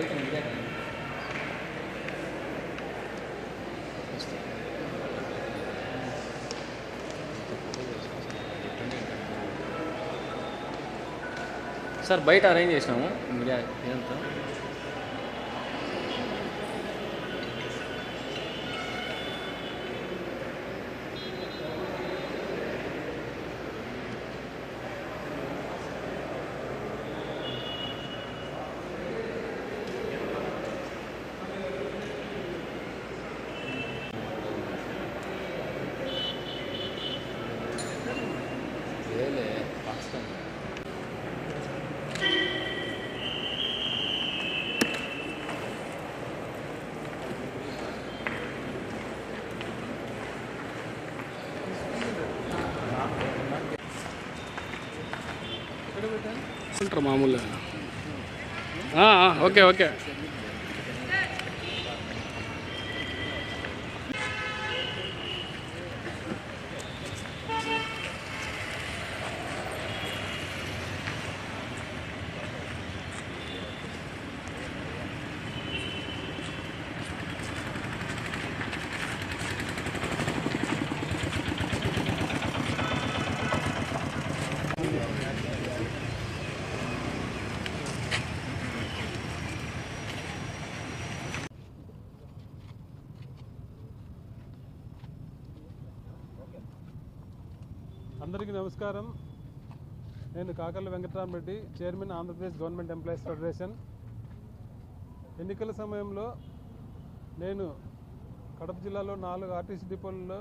బయట నిలబెట్టాలి. సార్ బయట అరేంజ్ చేసినాము మీడియా ఇదంతా పాకిస్తాన్ ఉంటారు మామూలుగా ఆ, ఆ, ఓకే ఓకే అందరికీ నమస్కారం. నేను Kakarla Venkataramareddy chairman Andhra Pradesh government employees federation. ఎన్నికల సమయంలో నేను కడప జిల్లాలో నాలుగు ఆర్టీసీ డిపోలలో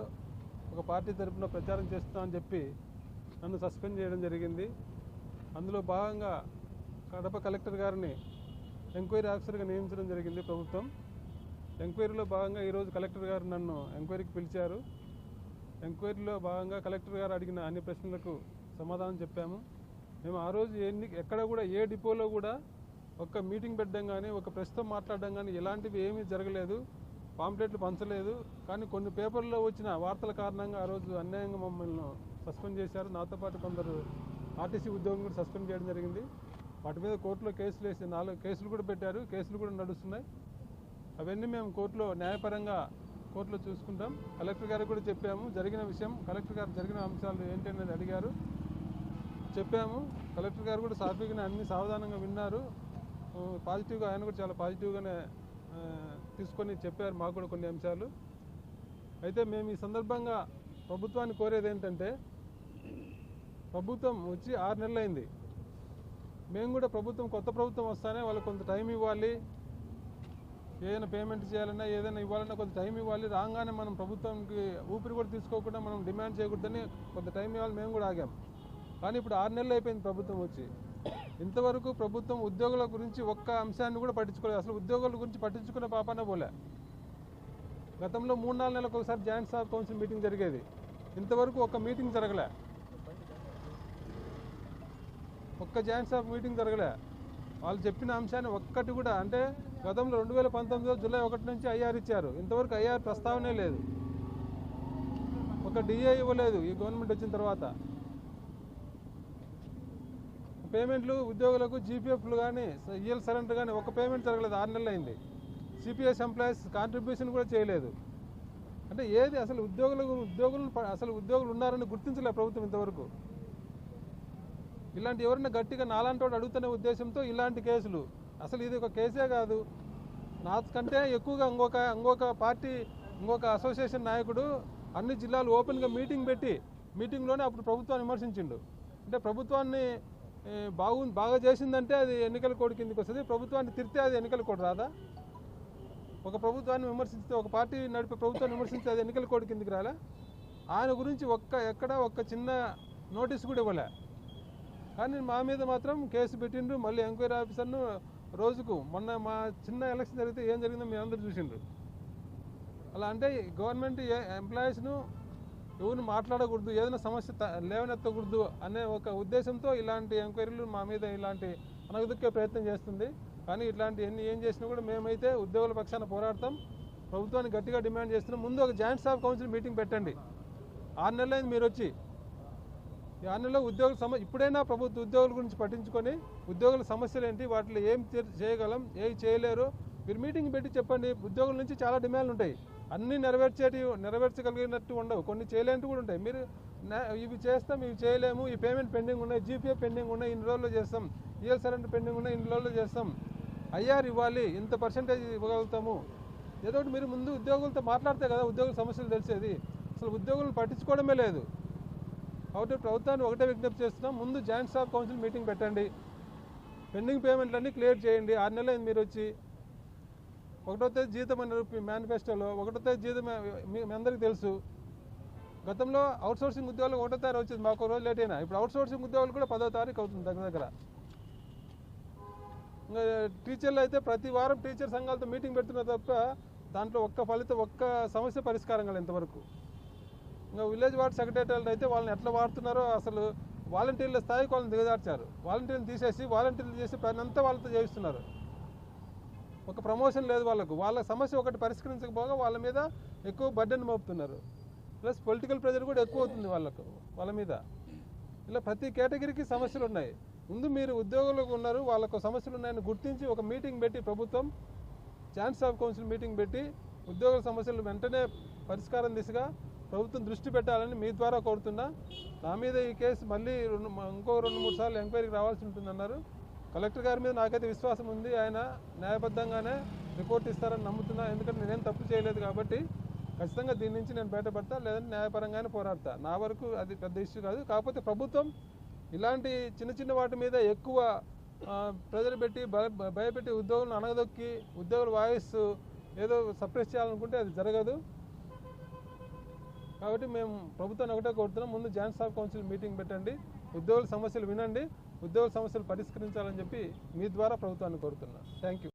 ఒక పార్టీ తరపున ప్రచారం చేస్తున్నామని చెప్పి నన్ను సస్పెండ్ చేయడం జరిగింది. అందులో భాగంగా కడప కలెక్టర్ గారిని ఎంక్వైరీ ఆఫీసర్గా నియమించడం జరిగింది ప్రభుత్వం. ఎంక్వైరీలో భాగంగా ఈరోజు కలెక్టర్ గారు నన్ను ఎంక్వైరీకి పిలిచారు. ఎంక్వైరీలో భాగంగా కలెక్టర్ గారు అడిగిన అన్ని ప్రశ్నలకు సమాధానం చెప్పాము. మేము ఆ రోజు ఎన్ని ఎక్కడ కూడా ఏ డిపోలో కూడా ఒక్క మీటింగ్ పెట్టడం కానీ ఒక ప్రస్తుతం మాట్లాడడం కానీ ఇలాంటివి ఏమీ జరగలేదు. పాంప్లెట్లు పంచలేదు. కానీ కొన్ని పేపర్లో వచ్చిన వార్తల కారణంగా ఆ రోజు అన్యాయంగా మమ్మల్ని సస్పెండ్ చేశారు. నాతో పాటు కొందరు ఆర్టీసీ ఉద్యోగం కూడా సస్పెండ్ చేయడం జరిగింది. వాటి మీద కోర్టులో కేసులు వేసి నాలుగు కేసులు కూడా పెట్టారు. కేసులు కూడా నడుస్తున్నాయి. అవన్నీ మేము కోర్టులో న్యాయపరంగా కోర్టులో చూసుకుంటాం. కలెక్టర్ గారికి కూడా చెప్పాము జరిగిన విషయం కలెక్టర్ గారు జరిగిన అంశాలు ఏంటి అడిగారు. చెప్పాము కలెక్టర్ గారు కూడా సాత్వికని అన్ని సావధానంగా విన్నారు. పాజిటివ్గా ఆయన కూడా చాలా పాజిటివ్గానే తీసుకొని చెప్పారు మాకు కూడా కొన్ని అంశాలు. అయితే మేము ఈ సందర్భంగా ప్రభుత్వాన్ని కోరేది ఏంటంటే ప్రభుత్వం వచ్చి ఆరు నెలలు అయింది మేము కూడా ప్రభుత్వం కొత్త ప్రభుత్వం వస్తానే వాళ్ళకి కొంత టైం ఇవ్వాలి. ఏదైనా పేమెంట్ చేయాలన్నా ఏదైనా ఇవ్వాలన్నా కొంత టైం ఇవ్వాలి. రాగానే మనం ప్రభుత్వంకి ఊపిరి కూడా తీసుకోకుండా మనం డిమాండ్ చేయకూడదని కొంత టైం ఇవ్వాలి. మేము కూడా ఆగాం. కానీ ఇప్పుడు ఆరు నెలలు అయిపోయింది ప్రభుత్వం వచ్చి. ఇంతవరకు ప్రభుత్వం ఉద్యోగుల గురించి ఒక్క అంశాన్ని కూడా పట్టించుకోలేదు. అసలు ఉద్యోగుల గురించి పట్టించుకునే పాపానే పోలే. గతంలో మూడు నాలుగు నెలలకు ఒకసారి జాయింట్ స్టాఫ్ కౌన్సిల్ మీటింగ్ జరిగేది. ఇంతవరకు ఒక్క మీటింగ్ జరగలే. ఒక్క జాయింట్ స్టాఫ్ మీటింగ్ జరగలే. వాళ్ళు చెప్పిన అంశాన్ని ఒక్కటి కూడా అంటే గతంలో రెండు వేల పంతొమ్మిదిలో జూలై ఒకటి నుంచి ఐఆర్ ఇచ్చారు. ఇంతవరకు ఐఆర్ ప్రస్తావనే లేదు. ఒక డిఏ ఇవ్వలేదు ఈ గవర్నమెంట్ వచ్చిన తర్వాత. పేమెంట్లు ఉద్యోగులకు జీపీఎఫ్లు కానీ ఈఎల్ సరెండర్ కానీ ఒక పేమెంట్ జరగలేదు. ఆరు నెలలు అయింది సిపిఎస్ ఎంప్లాయీస్ కాంట్రిబ్యూషన్ కూడా చేయలేదు. అంటే ఏది అసలు ఉద్యోగులకు ఉద్యోగులు అసలు ఉద్యోగులు ఉన్నారని గుర్తించలే ప్రభుత్వం ఇంతవరకు. ఇలాంటి ఎవరైనా గట్టిగా నాలాంటి వాడు అడుగుతున్న ఉద్దేశంతో ఇలాంటి కేసులు అసలు ఇది ఒక కేసే కాదు. నాకంటే ఎక్కువగా ఇంకొక ఇంకొక పార్టీ ఇంకొక అసోసియేషన్ నాయకుడు అన్ని జిల్లాలు ఓపెన్గా మీటింగ్ పెట్టి మీటింగ్లోనే అప్పుడు ప్రభుత్వాన్ని విమర్శించిండు. అంటే ప్రభుత్వాన్ని బాగు బాగా చేసిందంటే అది ఎన్నికల కోడ్ కిందకి వస్తుంది. ప్రభుత్వాన్ని తిరితే అది ఎన్నికల కోడ్ రాదా? ఒక ప్రభుత్వాన్ని విమర్శిస్తే ఒక పార్టీ నడిపే ప్రభుత్వాన్ని విమర్శిస్తే అది ఎన్నికల కోడ్ కిందకి రాలే? ఆయన గురించి ఒక్క ఎక్కడ ఒక్క చిన్న నోటీస్ కూడా ఇవ్వలే. కానీ మా మీద మాత్రం కేసు పెట్టిండ్రు మళ్ళీ ఎంక్వైరీ ఆఫీసర్ను రోజుకు మొన్న మా చిన్న ఎలక్షన్ జరిగితే ఏం జరిగిందో మీ అందరూ చూసిండ్రు. అలా అంటే గవర్నమెంట్ ఏ ఎంప్లాయీస్ను ఎవరిని మాట్లాడకూడదు ఏదైనా సమస్య త- లేవనెత్తకూడదు అనే ఒక ఉద్దేశంతో ఇలాంటి ఎంక్వైరీలు మా మీద ఇలాంటి అనగదొక్కే ప్రయత్నం చేస్తుంది. కానీ ఇట్లాంటి ఎన్ని ఏం చేసినా కూడా మేమైతే ఉద్యోగుల పక్షాన పోరాడతాం. ప్రభుత్వాన్ని గట్టిగా డిమాండ్ చేస్తున్నాం. ముందు ఒక జాయింట్ స్టాఫ్ కౌన్సిల్ మీటింగ్ పెట్టండి. ఆరు నెలలైంది మీరు వచ్చి ఈ ఉద్యోగుల సమ ఇప్పుడైనా ప్రభుత్వ ఉద్యోగుల గురించి పట్టించుకొని ఉద్యోగుల సమస్యలు ఏంటి వాటిలో ఏం చేయగలం ఏం చేయలేరు మీరు మీటింగ్ పెట్టి చెప్పండి. ఉద్యోగుల నుంచి చాలా డిమాండ్లు ఉంటాయి. అన్నీ నెరవేర్చేటి నెరవేర్చగలిగినట్టు ఉండవు. కొన్ని చేయలేనివి కూడా ఉంటాయి. మీరు ఇవి చేస్తాం ఇవి చేయలేము. ఈ పేమెంట్ పెండింగ్ ఉన్నాయి. జీపీఏ పెండింగ్ ఉన్నాయి. ఇన్ని రోజుల్లో చేస్తాం. ఈఎల్ సరెండర్ పెండింగ్ ఉన్నాయి. ఇన్ని రోజుల్లో చేస్తాం. ఐఆర్ ఇవ్వాలి. ఇంత పర్సెంటేజ్ ఇవ్వగలుగుతాము. ఏదో ఒకటి మీరు ముందు ఉద్యోగులతో మాట్లాడితే కదా ఉద్యోగుల సమస్యలు తెలిసేది. అసలు ఉద్యోగులను పట్టించుకోవడమే లేదు. కాబట్టి ప్రభుత్వాన్ని ఒకటే విజ్ఞప్తి చేస్తున్నాం. ముందు జాయింట్ స్టాఫ్ కౌన్సిల్ మీటింగ్ పెట్టండి. పెండింగ్ పేమెంట్లన్నీ క్లియర్ చేయండి. ఆరు నెలలు మీరు వచ్చి. ఒకటో తేదీ జీతం అని మేనిఫెస్టోలో ఒకటో తేదీ జీతం మీ అందరికీ తెలుసు. గతంలో అవుట్సోర్సింగ్ ఉద్యోగాలు ఒకటో తారీఖు వచ్చింది. మాకు ఒక రోజు లేట్ అయినా. ఇప్పుడు అవుట్సోర్సింగ్ ఉద్యోగాలు కూడా పదో తారీఖు అవుతుంది దగ్గర దగ్గర. ఇంకా టీచర్లు అయితే ప్రతి వారం టీచర్ సంఘాలతో మీటింగ్ పెడుతున్నారు తప్ప దాంట్లో ఒక్క ఫలితం ఒక్క సమస్య పరిష్కారం కాలేదు ఇంతవరకు. ఇంకా విలేజ్ వార్డు సెక్రటరీలు అయితే వాళ్ళని ఎట్లా వాడుతున్నారో అసలు వాలంటీర్ల స్థాయికి వాళ్ళని దిగజార్చారు. వాలంటీర్లు తీసేసి వాలంటీర్లు చేసి పని అంతా వాళ్ళతో చేయిస్తున్నారు. ఒక ప్రమోషన్ లేదు వాళ్ళకు. వాళ్ళ సమస్య ఒకటి పరిష్కరించకపోగా వాళ్ళ మీద ఎక్కువ బడ్డెన్ మోపుతున్నారు. ప్లస్ పొలిటికల్ ప్రెజర్ కూడా ఎక్కువ అవుతుంది వాళ్ళకు వాళ్ళ మీద. ఇలా ప్రతి కేటగిరీకి సమస్యలు ఉన్నాయి. ముందు మీరు ఉద్యోగులకు ఉన్నారు వాళ్ళకు సమస్యలు ఉన్నాయని గుర్తించి ఒక మీటింగ్ పెట్టి ప్రభుత్వం ఛాన్స్ ఆఫ్ కౌన్సిల్ మీటింగ్ పెట్టి ఉద్యోగుల సమస్యలు వెంటనే పరిష్కారం దిశగా ప్రభుత్వం దృష్టి పెట్టాలని మీ ద్వారా కోరుతున్నా. నా మీద ఈ కేసు మళ్ళీ రెండు ఇంకో రెండు మూడు సార్లు ఎంక్వైరీకి రావాల్సి ఉంటుందన్నారు. కలెక్టర్ గారి మీద నాకైతే విశ్వాసం ఉంది. ఆయన న్యాయబద్ధంగానే రిపోర్ట్ ఇస్తారని నమ్ముతున్నా. ఎందుకంటే నేనేం తప్పు చేయలేదు కాబట్టి ఖచ్చితంగా దీని నుంచి నేను బయటపడతా లేదంటే న్యాయపరంగానే పోరాడతా. నా వరకు అది పెద్ద ఇష్యూ కాదు. కాకపోతే ప్రభుత్వం ఇలాంటి చిన్న చిన్న వాటి మీద ఎక్కువ ప్రజలు పెట్టి భయ- భయపెట్టి ఉద్యోగులను అనగదొక్కి ఉద్యోగుల వాయిస్ ఏదో సప్రెస్ చేయాలనుకుంటే అది జరగదు. కాబట్టి మేము ప్రభుత్వాన్ని ఒకటే కోరుతున్నాం. ముందు జాయింట్ స్టాఫ్ కౌన్సిల్ మీటింగ్ పెట్టండి. ఉద్యోగుల సమస్యలు వినండి. ఉద్యోగుల సమస్యలు పరిష్కరించాలని చెప్పి మీ ద్వారా ప్రభుత్వాన్ని కోరుతున్నాను థ్యాంక్ యూ